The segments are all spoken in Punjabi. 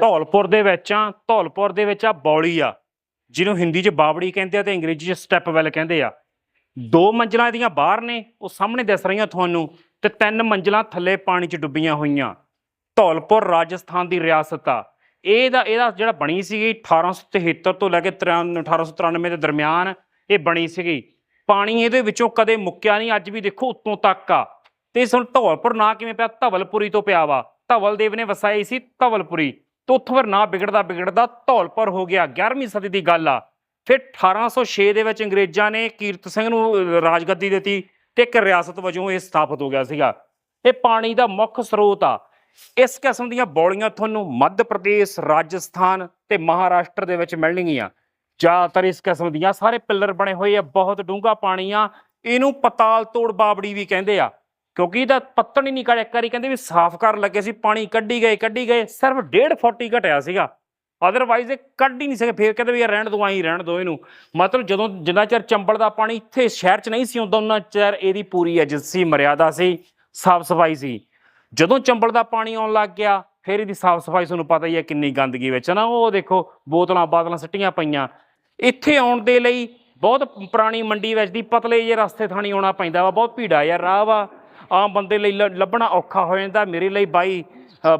ਧੌਲਪੁਰ ਦੇ ਵਿੱਚ ਆ, ਧੌਲਪੁਰ ਦੇ ਵਿੱਚ ਆ ਬੌਲੀ ਆ, ਜਿਹਨੂੰ ਹਿੰਦੀ 'ਚ ਬਾਵੜੀ ਕਹਿੰਦੇ ਆ ਤੇ ਅੰਗਰੇਜ਼ੀ 'ਚ ਸਟੈਪ ਵੈਲ ਕਹਿੰਦੇ ਆ। ਦੋ ਮੰਜ਼ਲਾਂ ਇਹਦੀਆਂ ਬਾਹਰ ਨੇ, ਉਹ ਸਾਹਮਣੇ ਦਿਸ ਰਹੀਆਂ ਤੁਹਾਨੂੰ, ਤੇ ਤਿੰਨ ਮੰਜ਼ਲਾਂ ਥੱਲੇ ਪਾਣੀ 'ਚ ਡੁੱਬੀਆਂ ਹੋਈਆਂ। ਧੌਲਪੁਰ ਰਾਜਸਥਾਨ ਦੀ ਰਿਆਸਤ ਆ। ਇਹਦਾ ਇਹਦਾ ਜਿਹੜਾ ਬਣੀ ਸੀਗੀ 1873 ਤੋਂ ਲੈ ਕੇ 93 1893 ਦੇ ਦਰਮਿਆਨ ਇਹ ਬਣੀ ਸੀਗੀ। ਪਾਣੀ ਇਹਦੇ ਵਿੱਚੋਂ ਕਦੇ ਮੁੱਕਿਆ ਨਹੀਂ, ਅੱਜ ਵੀ ਦੇਖੋ ਉੱਤੋਂ ਤੱਕ ਆ। ਤੇ ਇਸ ਹੁਣ ਧੌਲਪੁਰ ਨਾਂ ਕਿਵੇਂ ਪਿਆ, ਧਵਲਪੁਰੀ ਤੋਂ ਪਿਆ ਵਾ। ਧਵਲਦੇਵ ਨੇ ਵਸਾਈ ਸੀ ਧਵਲਪੁਰੀ ਤੇ ਉੱਥੋਂ ਫਿਰ ਨਾ ਵਿਗੜਦਾ ਵਿਗੜਦਾ ਧੌਲਪੁਰ ਹੋ ਗਿਆ। 11ਵੀਂ ਸਦੀ ਦੀ ਗੱਲ ਆ। ਫਿਰ 1806 ਦੇ ਵਿੱਚ ਅੰਗਰੇਜ਼ਾਂ ਨੇ ਕੀਰਤ ਸਿੰਘ ਨੂੰ ਰਾਜਗੱਦੀ ਦਿੱਤੀ ਤੇ ਇੱਕ ਰਿਆਸਤ ਵਜੋਂ ਇਹ ਸਥਾਪਿਤ ਹੋ ਗਿਆ ਸੀਗਾ। ਇਹ ਪਾਣੀ ਦਾ ਮੁੱਖ ਸਰੋਤ ਆ। ਇਸ ਕਿਸਮ ਦੀਆਂ ਬੌਲੀਆਂ ਤੁਹਾਨੂੰ ਮੱਧ ਪ੍ਰਦੇਸ਼, ਰਾਜਸਥਾਨ ਤੇ ਮਹਾਰਾਸ਼ਟਰ ਦੇ ਵਿੱਚ ਮਿਲਣਗੀਆਂ। ਜ਼ਿਆਦਾਤਰ ਇਸ ਕਿਸਮ ਦੀਆਂ ਸਾਰੇ ਪਿੱਲਰ ਬਣੇ ਹੋਏ ਆ, ਬਹੁਤ ਡੂੰਘਾ ਪਾਣੀ ਆ। ਇਹਨੂੰ ਪਤਾਲ ਤੋੜ ਬਾਬੜੀ ਵੀ ਕਹਿੰਦੇ ਆ। ਕਿਉਂਕਿ ਇਹਦਾ ਪੱਤਣ ਹੀ ਨਹੀਂ ਕਰ ਇੱਕ ਵਾਰੀ ਕਹਿੰਦੇ ਵੀ ਸਾਫ਼ ਕਰਨ ਲੱਗੇ ਸੀ, ਪਾਣੀ ਕੱਢੀ ਗਏ ਕੱਢੀ ਗਏ, ਸਿਰਫ 1.5 ਫੁੱਟ ਹੀ ਘਟਿਆ ਸੀਗਾ। ਅਦਰਵਾਈਜ਼ ਇਹ ਕੱਢ ਹੀ ਨਹੀਂ ਸਕੇ। ਫੇਰ ਕਹਿੰਦੇ ਵੀ ਇਹ ਰਹਿਣ ਦੋ ਆਈ ਰਹਿਣ ਦੋ ਇਹਨੂੰ। ਮਤਲਬ ਜਦੋਂ, ਜਿੰਨਾ ਚਿਰ ਚੰਬਲ ਦਾ ਪਾਣੀ ਇੱਥੇ ਸ਼ਹਿਰ 'ਚ ਨਹੀਂ ਸੀ ਹੁੰਦਾ ਉਹਨਾਂ ਚਿਰ ਇਹਦੀ ਪੂਰੀ ਏਜੰਸੀ ਮਰਿਆਦਾ ਸੀ ਸਾਫ਼ ਸਫ਼ਾਈ ਸੀ। ਜਦੋਂ ਚੰਬਲ ਦਾ ਪਾਣੀ ਆਉਣ ਲੱਗ ਗਿਆ, ਫਿਰ ਇਹਦੀ ਸਾਫ਼ ਸਫ਼ਾਈ ਤੁਹਾਨੂੰ ਪਤਾ ਹੀ ਹੈ ਕਿੰਨੀ ਗੰਦਗੀ ਵਿੱਚ ਹੈ ਨਾ। ਉਹ ਦੇਖੋ, ਬੋਤਲਾਂ ਬਾਤਲਾਂ ਸਿੱਟੀਆਂ ਪਈਆਂ। ਇੱਥੇ ਆਉਣ ਦੇ ਲਈ ਬਹੁਤ ਪੁਰਾਣੀ ਮੰਡੀ ਵਿੱਚ ਦੀ ਪਤਲੇ ਜੇ ਰਸਤੇ ਥਾਣੀ ਆਉਣਾ ਪੈਂਦਾ ਵਾ, ਬਹੁਤ ਭੀੜਾ ਯਾਰ, ਰਾਹ ਵਾ। ਆਮ ਬੰਦੇ ਲਈ ਲ- ਲੱਭਣਾ ਔਖਾ ਹੋ ਜਾਂਦਾ। ਮੇਰੇ ਲਈ ਬਾਈ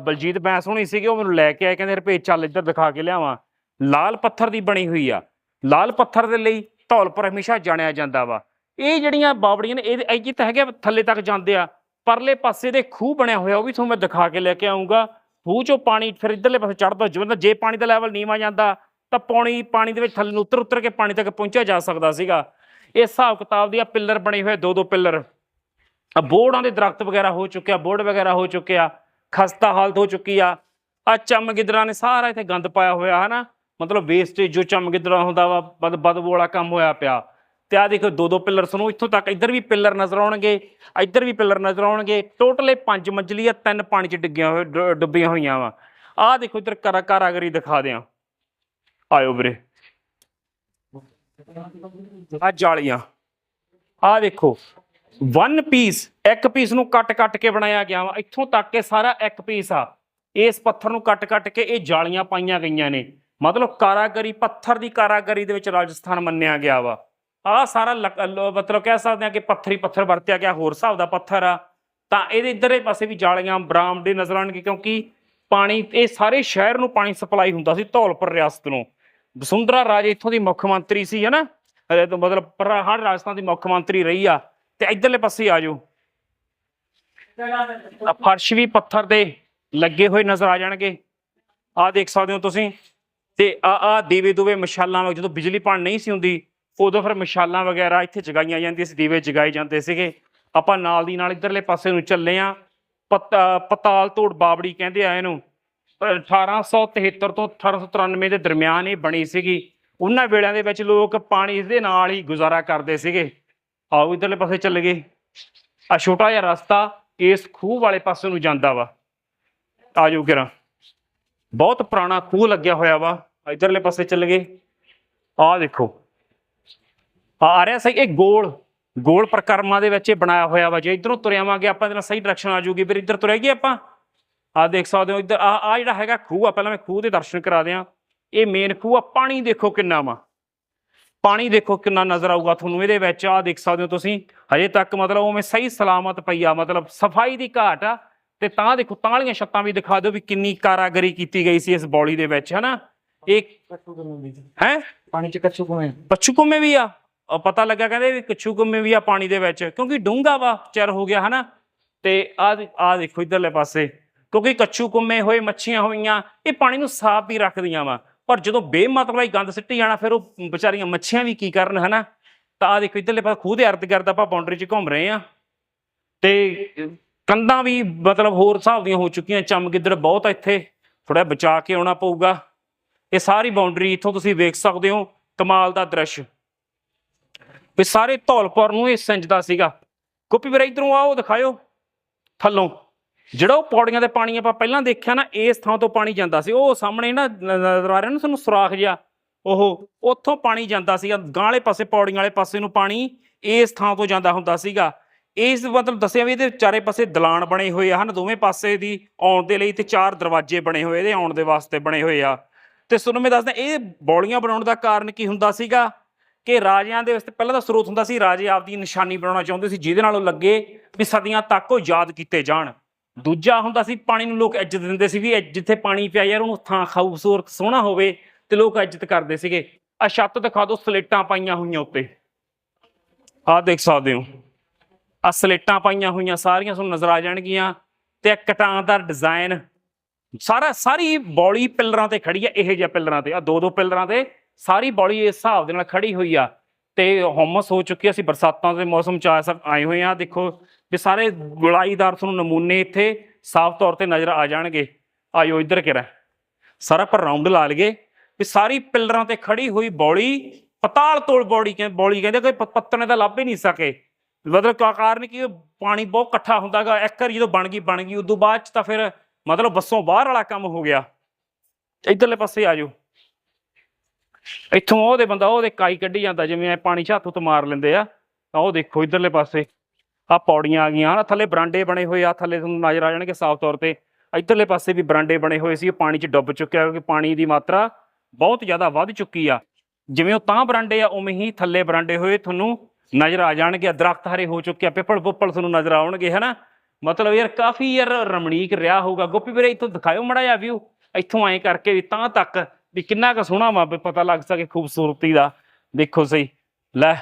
ਬਲਜੀਤ ਬੈਂਸ ਹੋਣੀ ਸੀਗੇ ਉਹ ਮੈਨੂੰ ਲੈ ਕੇ ਆਏ ਕਹਿੰਦੇ ਰੁਪਏ ਚੱਲ ਇੱਧਰ ਦਿਖਾ ਕੇ ਲਿਆਵਾਂ। ਲਾਲ ਪੱਥਰ ਦੀ ਬਣੀ ਹੋਈ ਆ। ਲਾਲ ਪੱਥਰ ਦੇ ਲਈ ਧੌਲਪੁਰ ਹਮੇਸ਼ਾ ਜਾਣਿਆ ਜਾਂਦਾ ਵਾ। ਇਹ ਜਿਹੜੀਆਂ ਬਾਵੜੀਆਂ ਨੇ ਇਹ ਇਹ ਤਾਂ ਹੈਗੇ ਆ, ਥੱਲੇ ਤੱਕ ਜਾਂਦੇ ਆ। ਪਰਲੇ ਪਾਸੇ ਦੇ ਖੂਹ ਬਣਿਆ ਹੋਇਆ ਉਹ ਵੀ ਤੁਹਾਨੂੰ ਮੈਂ ਦਿਖਾ ਕੇ ਲੈ ਕੇ ਆਉਂਗਾ ਖੂਹ ਚੋਂ ਪਾਣੀ ਫਿਰ ਇੱਧਰਲੇ ਪਾਸੇ ਚੜਦਾ ਜਿਵੇਂ ਜੇ ਪਾਣੀ ਦਾ ਲੈਵਲ ਨੀਵਾਂ ਜਾਂਦਾ ਤਾਂ ਪਾਣੀ ਪਾਣੀ ਦੇ ਵਿੱਚ ਥੱਲੇ ਨੂੰ ਉੱਤਰ ਉੱਤਰ ਕੇ ਪਾਣੀ ਤੱਕ ਪਹੁੰਚਿਆ ਜਾ ਸਕਦਾ ਸੀਗਾ। ਇਹ ਹਿਸਾਬ ਕਿਤਾਬ ਦੀਆਂ ਪਿੱਲਰ ਬਣੇ ਹੋਏ ਦੋ ਦੋ ਪਿੱਲਰ। ਆ ਬੋਰਡਾਂ ਦੇ ਦਰਖਤ ਵਗੈਰਾ ਹੋ ਚੁੱਕਿਆ ਬੋਰਡ ਵਗੈਰਾ ਹੋ ਚੁੱਕੇ ਆ, ਖਸਤਾ ਹਾਲਤ ਹੋ ਚੁੱਕੀ ਆ ਆ ਚਮਗਿੱਦੜਾਂ ਨੇ ਸਾਰਾ ਇੱਥੇ ਗੰਦ ਪਾਇਆ ਹੋਇਆ, ਹਨਾ? ਮਤਲਬ ਵੇਸਟੇਜ ਜੋ ਚਮਗਿੱਦੜਾਂ ਹੁੰਦਾ ਵਾ, ਬਦ ਬਦਬੂ ਵਾਲਾ ਕੰਮ ਹੋਇਆ ਪਿਆ। ਤੇ ਆ ਦੇਖੋ ਦੋ ਦੋ ਪਿੱਲਰ ਸਾਨੂੰ ਇੱਥੋਂ ਤੱਕ, ਇੱਧਰ ਵੀ ਪਿੱਲਰ ਨਜ਼ਰ ਆਉਣਗੇ, ਇੱਧਰ ਵੀ ਪਿੱਲਰ ਨਜ਼ਰ ਆਉਣਗੇ, ਟੋਟਲ ਇਹ ਪੰਜ ਮੰਜ਼ਲੀ ਆ ਤਿੰਨ ਪਾਣੀ 'ਚ ਡਿੱਗੀਆਂ ਹੋਏ ਡੁੱਬੀਆਂ ਹੋਈਆਂ ਵਾ। ਆਹ ਦੇਖੋ ਇੱਧਰ ਕਰਾ, ਕਾਰਾਗਰੀ ਦਿਖਾ ਦਿਆਂ। ਆਇਓ ਵੀਰੇ। ਆ ਜਾਲੀਆਂ। ਆਹ ਦੇਖੋ ਵਨ ਪੀਸ ਇੱਕ ਪੀਸ ਨੂੰ ਕੱਟ ਕੱਟ ਕੇ ਬਣਾਇਆ ਗਿਆ ਵਾ। ਇੱਥੋਂ ਤੱਕ ਇਹ ਸਾਰਾ ਇੱਕ ਪੀਸ ਆ। ਇਸ ਪੱਥਰ ਨੂੰ ਕੱਟ ਕੱਟ ਕੇ ਇਹ ਜਾਲੀਆਂ ਪਾਈਆਂ ਗਈਆਂ ਨੇ। ਮਤਲਬ ਕਾਰਾਗਰੀ, ਪੱਥਰ ਦੀ ਕਾਰਾਗਰੀ ਦੇ ਵਿੱਚ ਰਾਜਸਥਾਨ ਮੰਨਿਆ ਗਿਆ ਵਾ। ਆਹ ਸਾਰਾ ਲੱਕ- ਮਤਲਬ ਕਹਿ ਸਕਦੇ ਆ ਕਿ ਪੱਥਰੀ ਪੱਥਰ ਵਰਤਿਆ ਗਿਆ, ਹੋਰ ਹਿਸਾਬ ਦਾ ਪੱਥਰ ਆ। ਤਾਂ ਇਹਦੇ ਇੱਧਰਲੇ ਪਾਸੇ ਵੀ ਜਾਲੀਆਂ ਬਰਾਮਦੇ ਨਜ਼ਰ ਆਉਣਗੇ ਕਿਉਂਕਿ ਪਾਣੀ, ਇਹ ਸਾਰੇ ਸ਼ਹਿਰ ਨੂੰ ਪਾਣੀ ਸਪਲਾਈ ਹੁੰਦਾ ਸੀ ਧੌਲਪੁਰ ਰਿਆਸਤ ਨੂੰ। ਵਸੁੰਧਰਾ ਰਾਜੇ ਇੱਥੋਂ ਦੀ ਮੁੱਖ ਮੰਤਰੀ ਸੀ ਹਨਾ ਅਹ ਮਤਲਬ ਹਰ ਰਾਜਸਥਾਨ ਦੀ ਮੁੱਖ ਮੰਤਰੀ ਰਹੀ ਆ। ਤੇ ਇੱਧਰਲੇ ਪਾਸੇ ਆ ਜਾਓ। ਫਰਸ਼ ਵੀ ਪੱਥਰ ਦੇ ਲੱਗੇ ਹੋਏ ਨਜ਼ਰ ਆ ਜਾਣਗੇ। ਆ ਦੇਖ ਸਕਦੇ ਹੋ ਤੁਸੀਂ। ਤੇ ਆ ਆ ਦੀਵੇ ਦੂਵੇ ਮਸ਼ਾਲਾਂ ਜਦੋਂ ਬਿਜਲੀ ਪਾਣ ਨਹੀਂ ਸੀ ਹੁੰਦੀ, ਉਦੋਂ ਫਿਰ ਮਸ਼ਾਲਾਂ ਵਗੈਰਾ ਇੱਥੇ ਜਗਾਈਆਂ ਜਾਂਦੀਆਂ ਸੀ, ਦੀਵੇ ਜਗਾਏ ਜਾਂਦੇ ਸੀਗੇ। ਆਪਾਂ ਨਾਲ ਦੀ ਨਾਲ ਇਧਰਲੇ ਪਾਸੇ ਨੂੰ ਚੱਲੇ ਆ ਪਤਾਲ ਤੋੜ ਬਾਬੜੀ ਕਹਿੰਦੇ ਆ ਇਹਨੂੰ। ਪਰ 1873 ਤੋਂ 1893 ਦੇ ਦਰਮਿਆਨ ਇਹ ਬਣੀ ਸੀਗੀ। ਉਹਨਾਂ ਵੇਲਿਆਂ ਦੇ ਵਿੱਚ ਲੋਕ ਪਾਣੀ ਇਸ ਦੇ ਨਾਲ ਹੀ ਗੁਜ਼ਾਰਾ ਕਰਦੇ ਸੀਗੇ। ਆਓ ਇਧਰਲੇ ਪਾਸੇ ਚੱਲ ਗਏ ਆ ਛੋਟਾ ਜਿਹਾ ਰਸਤਾ ਇਸ ਖੂਹ ਵਾਲੇ ਪਾਸੇ ਨੂੰ ਜਾਂਦਾ ਵਾ। ਆ ਜਾਓ ਕਿਰਾ। ਬਹੁਤ ਪੁਰਾਣਾ ਖੂਹ ਲੱਗਿਆ ਹੋਇਆ ਵਾ। ਇਧਰਲੇ ਪਾਸੇ ਚੱਲ ਗਏ ਆਹ ਦੇਖੋ। ਆ ਰਿਹਾ ਸਹੀ ਇਹ ਗੋਲ। ਗੋਲ ਪ੍ਰਕਰਮਾਂ ਦੇ ਵਿੱਚ ਇਹ ਬਣਾਇਆ ਹੋਇਆ ਵਾ। ਜੇ ਇਧਰੋਂ ਤੁਰਿਆਵਾਂਗੇ, ਆਪਾਂ ਇਹਦੇ ਨਾਲ ਸਹੀ ਡਾਇਰੈਕਸ਼ਨ ਆ ਜਾਊਗੀ। ਫਿਰ ਇੱਧਰ ਤੁਰਿਆ ਆਪਾਂ? ਆ ਦੇਖ ਸਕਦੇ ਹੋ ਇੱਧਰ। ਆ ਆ ਜਿਹੜਾ ਹੈਗਾ ਖੂਹ ਆ, ਪਹਿਲਾਂ ਮੈਂ ਖੂਹ ਦੇ ਦਰਸ਼ਨ ਕਰਾ ਦਿਆਂ। ਇਹ ਮੇਨ ਖੂਹ ਆ। ਪਾਣੀ ਦੇਖੋ ਕਿੰਨਾ ਵਾ। ਪਾਣੀ ਦੇਖੋ ਕਿੰਨਾ ਨਜ਼ਰ ਆਊਗਾ ਤੁਹਾਨੂੰ ਇਹਦੇ ਵਿੱਚ ਆ ਦੇਖ ਸਕਦੇ ਹੋ ਤੁਸੀਂ। ਹਜੇ ਤੱਕ ਮਤਲਬ ਉਵੇਂ ਸਹੀ ਸਲਾਮਤ ਪਈ ਆ ਮਤਲਬ ਸਫ਼ਾਈ ਦੀ ਘਾਟ ਆ। ਤੇ ਤਾਂ ਦੇਖੋ ਤਾਂ ਵਾਲੀਆਂ ਛੱਤਾਂ ਵੀ ਦਿਖਾ ਦਿਓ ਵੀ ਕਿੰਨੀ ਕਾਰਾਗਰੀ ਕੀਤੀ ਗਈ ਸੀ ਇਸ ਬੌਲੀ ਦੇ ਵਿੱਚ ਹਨਾ? ਇਹ ਹੈ? ਪਾਣੀ ਚ ਕੱਚੂ ਕਿਵੇਂ ਕੱਛੂ ਕੁੰਮੇ ਵੀ ਆ। ਪਤਾ ਲੱਗਾ ਕਹਿੰਦੇ ਵੀ ਕੱਛੂ ਕੁੰਮੇ ਵੀ ਆ ਪਾਣੀ ਦੇ ਵਿੱਚ ਕਿਉਂਕਿ ਡੂੰਘਾ ਵਾ ਚਿਰ ਹੋ ਗਿਆ ਹਨਾ? ਤੇ ਆ ਆ ਦੇਖੋ ਇਧਰਲੇ ਪਾਸੇ ਕਿਉਂਕਿ ਕੱਛੂ ਕੁੰਮੇ ਹੋਏ ਮੱਛੀਆਂ ਹੋਈਆਂ ਇਹ ਪਾਣੀ ਨੂੰ ਸਾਫ਼ ਵੀ ਰੱਖਦੀਆਂ ਵਾ। ਪਰ ਜਦੋਂ ਬੇਮਤਲਬ ਹੀ ਗੰਦ ਸਿੱਟੀ ਜਾਣਾ, ਫਿਰ ਉਹ ਵਿਚਾਰੀਆਂ ਮੱਛੀਆਂ ਵੀ ਕੀ ਕਰਨ, ਹਨਾ? ਤਾਂ ਆ ਦੇਖੋ, ਇਧਰਲੇ ਪਾਸੇ ਖੂਹ ਦੇ ਅਰਧ ਗਿਰਦ ਆਪਾਂ ਬਾਉਂਡਰੀ 'ਚ ਘੁੰਮ ਰਹੇ ਆ ਤੇ ਕੰਧਾਂ ਵੀ ਮਤਲਬ ਹੋਰ ਹਿਸਾਬ ਦੀਆਂ ਹੋ ਚੁੱਕੀਆਂ ਚਮ ਗਿੱਦੜ ਬਹੁਤ ਆ ਇੱਥੇ। ਥੋੜਾ ਬਚਾ ਕੇ ਆਉਣਾ ਪਊਗਾ। ਇਹ ਸਾਰੀ ਬਾਉਂਡਰੀ ਇੱਥੋਂ ਤੁਸੀਂ ਵੇਖ ਸਕਦੇ ਹੋ, ਕਮਾਲ ਦਾ ਦ੍ਰਿਸ਼। ਵੀ ਸਾਰੇ ਧੌਲਪੁਰ ਨੂੰ ਇਹ ਸਿੰਜਦਾ ਸੀਗਾ। ਗੋਪੀ ਵੀਰ, ਇਧਰੋਂ ਆਓ, ਦਿਖਾਇਓ। ਥੱਲੋਂ। ਜਿਹੜਾ ਉਹ ਪੌੜੀਆਂ ਦੇ ਪਾਣੀ ਆਪਾਂ ਪਹਿਲਾਂ ਦੇਖਿਆ ਨਾ, ਇਸ ਥਾਂ ਤੋਂ ਪਾਣੀ ਜਾਂਦਾ ਸੀ। ਉਹ ਸਾਹਮਣੇ ਨਾ, ਨ- ਨਜ਼ਰ ਆ ਰਿਹਾ ਨਾ ਤੁਹਾਨੂੰ ਸੁਰਾਖ ਜਿਹਾ। ਉਹ ਉੱਥੋਂ ਪਾਣੀ ਜਾਂਦਾ ਸੀਗਾ ਗਾਂਲੇ ਪਾਸੇ, ਪੌੜੀਆਂ ਵਾਲੇ ਪਾਸੇ ਨੂੰ ਪਾਣੀ ਇਸ ਥਾਂ ਤੋਂ ਜਾਂਦਾ ਹੁੰਦਾ ਸੀਗਾ। ਇਸ ਮਤਲਬ ਦੱਸਿਆ ਵੀ ਇਹਦੇ ਚਾਰੇ ਪਾਸੇ ਦਲਾਨ ਬਣੇ ਹੋਏ ਆ, ਹਨ, ਦੋਵੇਂ ਪਾਸੇ ਦੀ ਆਉਣ ਦੇ ਲਈ ਤੇ ਚਾਰ ਦਰਵਾਜ਼ੇ ਬਣੇ ਹੋਏ ਇਹਦੇ ਆਉਣ ਦੇ ਵਾਸਤੇ ਬਣੇ ਹੋਏ ਆ। ਤੇ ਤੁਹਾਨੂੰ ਮੈਂ ਦੱਸਦਾ, ਇਹ ਬੌਲੀਆਂ ਬਣਾਉਣ ਦਾ ਕਾਰਨ ਕੀ ਹੁੰਦਾ ਸੀਗਾ ਕਿ ਰਾਜਿਆਂ ਦੇ ਵਾਸਤੇ ਪਹਿਲਾਂ ਤਾਂ ਸਰੋਤ ਹੁੰਦਾ ਸੀ, ਰਾਜੇ ਆਪਦੀ ਨਿਸ਼ਾਨੀ ਬਣਾਉਣਾ ਚਾਹੁੰਦੇ ਸੀ, ਜਿਹਦੇ ਨਾਲ ਉਹ ਲੱਗੇ ਵੀ ਸਦੀਆਂ ਤੱਕ ਉਹ ਯਾਦ ਕੀਤੇ ਜਾਣ। ਦੂਜਾ ਹੁੰਦਾ ਸੀ ਪਾਣੀ ਨੂੰ ਲੋਕ ਇੱਜ਼ਤ ਦਿੰਦੇ ਸੀ ਵੀ ਇਹ ਜਿੱਥੇ ਪਾਣੀ ਪਿਆ ਯਾਰ ਉਹਨੂੰ ਥਾਂ ਖੂਬਸੂਰਤ ਸੋਹਣਾ ਹੋਵੇ ਤੇ ਲੋਕ ਇੱਜ਼ਤ ਕਰਦੇ ਸੀਗੇ। ਆ ਛੱਤ ਦਿਖਾ ਦਿਓ ਸਲੇਟਾਂ ਪਾਈਆਂ ਹੋਈਆਂ ਉੱਤੇ। ਆਹ ਦੇਖ ਸਕਦੇ ਹੋ। ਆ ਸਲੇਟਾਂ ਪਾਈਆਂ ਹੋਈਆਂ ਸਾਰੀਆਂ ਤੁਹਾਨੂੰ ਨਜ਼ਰ ਆ ਜਾਣਗੀਆਂ। ਤੇ ਇਹ ਕਟਾਂ ਦਾ ਡਿਜ਼ਾਈਨ ਸਾਰਾ ਸਾਰੀ ਬੌਲੀ ਪਿਲਰਾਂ ਤੇ ਖੜੀ ਆ ਇਹੋ ਜਿਹੇ ਪਿਲਰਾਂ ਤੇ। ਆ ਦੋ ਦੋ ਪਿੱਲਰਾਂ ਤੇ ਸਾਰੀ ਬੌਲੀ ਇਸ ਹਿਸਾਬ ਦੇ ਨਾਲ ਖੜੀ ਹੋਈ ਆ। ਤੇ ਹਮਸ ਹੋ ਚੁੱਕੀ ਆ, ਅਸੀਂ ਬਰਸਾਤਾਂ ਦੇ ਮੌਸਮ ਚ ਆ ਸਕ ਆਏ ਹੋਏ ਆ। ਦੇਖੋ ਵੀ ਸਾਰੇ ਗੁਲਾਈਦਾਰ ਤੁਹਾਨੂੰ ਨਮੂਨੇ ਇੱਥੇ ਸਾਫ਼ ਤੌਰ ਤੇ ਨਜ਼ਰ ਆ ਜਾਣਗੇ। ਆਇਓ ਇੱਧਰ ਕਿਰਾ ਸਾਰਾ ਪਰ ਰਾਉਂਡ ਲਾ ਲਈਏ ਵੀ ਸਾਰੀ ਪਿੱਲਰਾਂ ਤੇ ਖੜੀ ਹੋਈ ਬੌਲੀ, ਪਤਾਲ ਤੋਲ ਬੌੜੀ ਕਹਿੰਦੇ ਬੌਲੀ ਕਹਿੰਦੇ ਕੋਈ ਪ- ਪੱਤਣੇ ਤਾਂ ਲੱਭ ਹੀ ਨਹੀਂ ਸਕੇ। ਮਤਲਬ ਕਾਰਨ ਕੀ ਪਾਣੀ ਬਹੁਤ ਇਕੱਠਾ ਹੁੰਦਾਗਾ, ਇੱਕ ਵਾਰੀ ਜਦੋਂ ਬਣ ਗਈ ਬਣ ਗਈ, ਉਦੋਂ ਬਾਅਦ ਚ ਤਾਂ ਫਿਰ ਮਤਲਬ ਬੱਸੋਂ ਬਾਹਰ ਵਾਲਾ ਕੰਮ ਹੋ ਗਿਆ। ਇਧਰਲੇ ਪਾਸੇ ਆ ਜਾਓ ਇੱਥੋਂ ਉਹਦੇ ਬੰਦਾ, ਉਹਦੇ ਕਾਈ ਕੱਢੀ ਜਾਂਦਾ, ਜਿਵੇਂ ਪਾਣੀ ਝਾਤੂ ਤੋਂ ਮਾਰ ਲੈਂਦੇ ਆ, ਤਾਂ ਉਹ ਦੇਖੋ ਇਧਰਲੇ ਪਾਸੇ। ਆ ਪੌੜੀਆਂ ਆ ਗਈਆਂ ਹਨਾ ਥੱਲੇ ਬਰਾਂਡੇ ਬਣੇ ਹੋਏ ਆ ਥੱਲੇ ਤੁਹਾਨੂੰ ਨਜ਼ਰ ਆ ਜਾਣਗੇ ਸਾਫ਼ ਤੌਰ ਤੇ। ਇਧਰਲੇ ਪਾਸੇ ਵੀ ਬਰਾਂਡੇ ਬਣੇ ਹੋਏ ਸੀ, ਉਹ ਪਾਣੀ 'ਚ ਡੁੱਬ ਚੁੱਕਿਆ ਕਿਉਂਕਿ ਪਾਣੀ ਦੀ ਮਾਤਰਾ ਬਹੁਤ ਜ਼ਿਆਦਾ ਵੱਧ ਚੁੱਕੀ ਆ। ਜਿਵੇਂ ਉਹ ਤਾਂ ਬਰਾਂਡੇ ਆ, ਉਵੇਂ ਹੀ ਥੱਲੇ ਬਰਾਂਡੇ ਹੋਏ ਤੁਹਾਨੂੰ ਨਜ਼ਰ ਆ ਜਾਣਗੇ ਦਰਖਤ ਹਰੇ ਹੋ ਚੁੱਕੇ ਆ, ਪਿੱਪਲ ਪੁੱਪਲ ਤੁਹਾਨੂੰ ਨਜ਼ਰ ਆਉਣਗੇ, ਹਨਾ? ਮਤਲਬ ਯਾਰ ਕਾਫੀ ਯਾਰ ਰਮਣੀਕ ਰਿਹਾ ਹੋਊਗਾ। ਗੋਪੀ ਵੀਰੇ, ਇੱਥੋਂ ਦਿਖਾਇਓ ਮੜਾ ਜਿਹਾ ਵਿਊ ਇੱਥੋਂ ਐਂ ਕਰਕੇ ਵੀ ਤਾਂ ਤੱਕ ਵੀ ਕਿੰਨਾ ਕੁ ਸੋਹਣਾ ਵਾ ਪਤਾ ਲੱਗ ਸਕੇ ਖੂਬਸੂਰਤੀ ਦਾ। ਦੇਖੋ ਸਹੀ। ਲੈ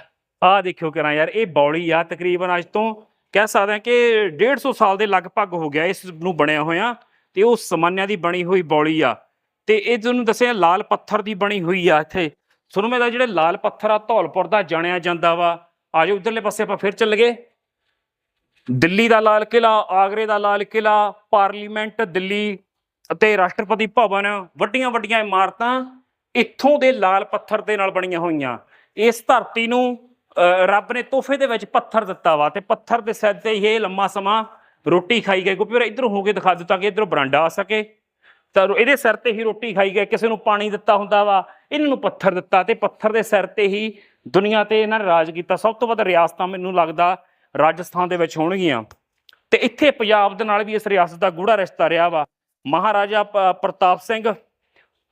ਆਹ ਦੇਖਿਓ ਕਰਾਂ ਯਾਰ, ਇਹ ਬੌਲੀ ਆ, ਤਕਰੀਬਨ ਅੱਜ ਤੋਂ ਕਹਿ ਸਕਦੇ ਹਾਂ ਕਿ 150 ਸਾਲ ਦੇ ਲਗਭਗ ਹੋ ਗਿਆ ਇਸ ਨੂੰ ਬਣਿਆ ਹੋਇਆ, ਤੇ ਉਹ ਸਮਾਨਿਆਂ ਦੀ ਬਣੀ ਹੋਈ ਬੌਲੀ ਆ। ਤੇ ਇਹ ਤੁਹਾਨੂੰ ਦੱਸਿਆ ਲਾਲ ਪੱਥਰ ਦੀ ਬਣੀ ਹੋਈ ਆ ਇੱਥੇ। ਸੁਰਮੇ ਦਾ ਜਿਹੜੇ ਲਾਲ ਪੱਥਰ ਆ, ਧੌਲਪੁਰ ਦਾ ਜਾਣਿਆ ਜਾਂਦਾ ਵਾ। ਆਜੋ ਉਧਰਲੇ ਪਾਸੇ ਆਪਾਂ ਫਿਰ ਚੱਲ ਗਏ ਦਿੱਲੀ ਦਾ ਲਾਲ ਕਿਲਾ ਆਗਰੇ ਦਾ ਲਾਲ ਕਿਲਾ ਪਾਰਲੀਮੈਂਟ, ਦਿੱਲੀ ਅਤੇ ਰਾਸ਼ਟਰਪਤੀ ਭਵਨ, ਵੱਡੀਆਂ ਵੱਡੀਆਂ ਇਮਾਰਤਾਂ ਇੱਥੋਂ ਦੇ ਲਾਲ ਪੱਥਰ ਦੇ ਨਾਲ ਬਣੀਆਂ ਹੋਈਆਂ। ਇਸ ਧਰਤੀ ਨੂੰ ਰੱਬ ਨੇ ਤੋਹਫੇ ਦੇ ਵਿੱਚ ਪੱਥਰ ਦਿੱਤਾ ਵਾ ਤੇ ਪੱਥਰ ਦੇ ਸਿਰ ਤੇ ਹੀ ਇਹ ਲੰਮਾ ਸਮਾਂ ਰੋਟੀ ਖਾਈ ਗਏ। ਕਿਉਂਕਿ ਫਿਰ ਇਧਰੋਂ ਹੋ ਕੇ ਦਿਖਾ ਦਿੱਤਾ ਕਿ ਇਧਰੋਂ ਬਰਾਂਡਾ ਆ ਸਕੇ। ਤਾਂ ਇਹਦੇ ਸਿਰ ਤੇ ਹੀ ਰੋਟੀ ਖਾਈ ਗਏ। ਕਿਸੇ ਨੂੰ ਪਾਣੀ ਦਿੱਤਾ ਹੁੰਦਾ ਵਾ, ਇਹਨਾਂ ਨੂੰ ਪੱਥਰ ਦਿੱਤਾ ਤੇ ਪੱਥਰ ਦੇ ਸਿਰ ਤੇ ਹੀ ਦੁਨੀਆ ਤੇ ਇਹਨਾਂ ਨੇ ਰਾਜ ਕੀਤਾ। ਸਭ ਤੋਂ ਵੱਧ ਰਿਆਸਤਾਂ ਮੈਨੂੰ ਲੱਗਦਾ ਰਾਜਸਥਾਨ ਦੇ ਵਿੱਚ ਹੋਣਗੀਆਂ। ਤੇ ਇੱਥੇ ਪੰਜਾਬ ਦੇ ਨਾਲ ਵੀ ਇਸ ਰਿਆਸਤ ਦਾ ਗੂੜਾ ਰਿਸ਼ਤਾ ਰਿਹਾ ਵਾ। ਮਹਾਰਾਜਾ ਪ- ਪ੍ਰਤਾਪ ਸਿੰਘ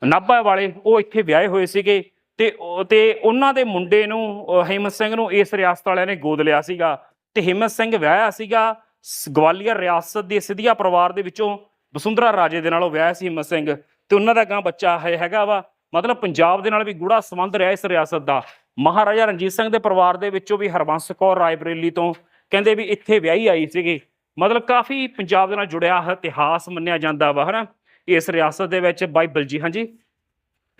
ਨਾਭਾ ਵਾਲੇ, ਉਹ ਇੱਥੇ ਵਿਆਹੇ ਹੋਏ ਸੀਗੇ। ਤੇ ਤੇ ਉਹਨਾਂ ਦੇ ਮੁੰਡੇ ਨੂੰ, ਅਹ, ਹਿੰਮਤ ਸਿੰਘ ਨੂੰ ਇਸ ਰਿਆਸਤ ਵਾਲਿਆਂ ਨੇ ਗੋਦ ਲਿਆ ਸੀਗਾ। ਤੇ ਹਿੰਮਤ ਸਿੰਘ ਵਿਆਹਿਆ ਸੀਗਾ, ਸ- ਗਵਾਲੀਅਰ ਰਿਆਸਤ ਦੇ ਸਿੱਧੀਆ ਪਰਿਵਾਰ ਦੇ ਵਿੱਚੋਂ, ਵਸੁੰਧਰਾ ਰਾਜੇ ਦੇ ਨਾਲੋਂ ਉਹ ਵਿਆਹਿਆ ਸੀ ਹਿੰਮਤ ਸਿੰਘ। ਤੇ ਉਹਨਾਂ ਦਾ ਗਾਂ ਬੱਚਾ ਹੈਗਾ ਵਾ, ਮਤਲਬ ਪੰਜਾਬ ਦੇ ਨਾਲ ਵੀ ਗੂੜਾ ਸੰਬੰਧ ਰਿਹਾ ਇਸ ਰਿਆਸਤ ਦਾ। ਮਹਾਰਾਜਾ ਰਣਜੀਤ ਸਿੰਘ ਦੇ ਪਰਿਵਾਰ ਦੇ ਵਿੱਚੋਂ ਵੀ ਹਰਬੰਸ ਕੌਰ ਰਾਏਬਰੇਲੀ ਤੋਂ ਕਹਿੰਦੇ ਵੀ ਇੱਥੇ ਵਿਆਹੀ ਆਈ ਸੀਗੀ। ਮਤਲਬ ਕਾਫੀ ਪੰਜਾਬ ਦੇ ਨਾਲ ਜੁੜਿਆ ਇਤਿਹਾਸ ਮੰਨਿਆ ਜਾਂਦਾ ਵਾ, ਹਨਾ? ਇਸ ਰਿਆਸਤ ਦੇ ਵਿੱਚ ਬਾਈਬਲ ਜੀ, ਹਾਂਜੀ?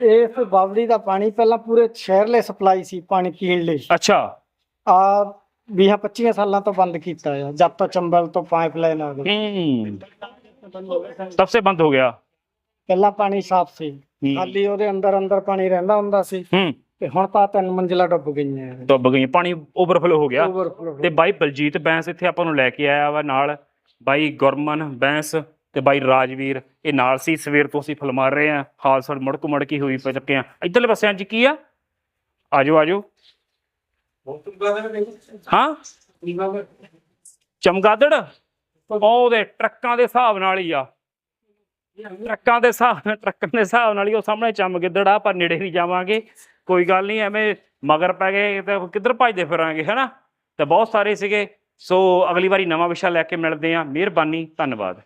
ਇਸ ਬਾਵੜੀ ਦਾ ਪਾਣੀ ਪਹਿਲਾਂ ਪੂਰੇ ਸ਼ਹਿਰਲੇ ਸਪਲਾਈ ਸੀ ਪਾਣੀ ਪੀਣ ਲਈ। ਅੱਛਾ। ਆ 20 25 ਸਾਲਾਂ ਤੋਂ ਬੰਦ ਕੀਤਾ ਆ ਜਦ ਤੋਂ ਚੰਬਲ ਤੋਂ ਪਾਈਪਲਾਈਨ ਆ ਗਈ। ਹੂੰ। ਤਬ ਸੇ ਬੰਦ ਹੋ ਗਿਆ। ਪਹਿਲਾਂ ਪਾਣੀ ਸਾਫ਼ ਸੀ। ਹੂੰ। ਖਾਲੀ ਉਹਦੇ ਅੰਦਰ ਅੰਦਰ ਪਾਣੀ ਰਹਿੰਦਾ ਹੁੰਦਾ ਸੀ। ਹੂੰ। ਤੇ ਹੁਣ ਤਾਂ ਤਿੰਨ ਮੰਜ਼ਿਲਾ ਡੁੱਬ ਗਈਆਂ ਡੁੱਬ ਗਈ ਪਾਣੀ ਓਵਰਫਲੋ ਹੋ ਗਿਆ। ਤੇ ਬਾਈ ਬਲਜੀਤ ਬੈਂਸ ਇੱਥੇ ਆਪਾਂ ਨੂੰ ਲੈ ਕੇ ਆਇਆ ਵਾ ਨਾਲ। ਬਾਈ ਗੁਰਮਨ ਬੈਂਸ ਤੇ ਬਾਈ ਰਾਜਵੀਰ, ਇਹ ਨਾਲ ਸੀ, ਸਵੇਰ ਤੋਂ ਅਸੀਂ ਫਲ ਮਾਰ ਰਹੇ ਆ ਹਾਲਸੜ ਮੜਕ ਮੜਕੀ ਹੋਈ ਪੈ ਚੁੱਕੇ ਆ ਇਧਰਲੇ ਪਾਸੇ ਅੱਜ ਕੀ ਆ? ਆਜੋ ਆਜੋ। ਹਾਂ? ਚਮਗਾਦੜ? ਉਹਦੇ ਟਰੱਕਾਂ ਦੇ ਹਿਸਾਬ ਨਾਲ ਹੀ ਆ। ਟਰੱਕਾਂ ਦੇ ਹਿਸਾਬ ਨਾਲ, ਟਰੱਕਾਂ ਦੇ ਹਿਸਾਬ ਨਾਲ ਹੀ ਉਹ ਸਾਹਮਣੇ ਚਮਗਿੱਦੜ ਆ, ਪਰ ਨੇੜੇ ਨਹੀਂ ਜਾਵਾਂਗੇ। ਕੋਈ ਗੱਲ ਨਹੀਂ, ਐਵੇਂ ਮਗਰ ਪੈ ਗਏ, ਤੇ ਕਿੱਧਰ ਭੱਜਦੇ ਫਿਰਾਂਗੇ, ਹੈਨਾ? ਤੇ ਬਹੁਤ ਸਾਰੇ ਸੀਗੇ। ਸੋ ਅਗਲੀ ਵਾਰੀ ਨਵਾਂ ਵਿਸ਼ਾ ਲੈ ਕੇ ਮਿਲਦੇ ਆ ਮਿਹਰਬਾਨੀ, ਧੰਨਵਾਦ।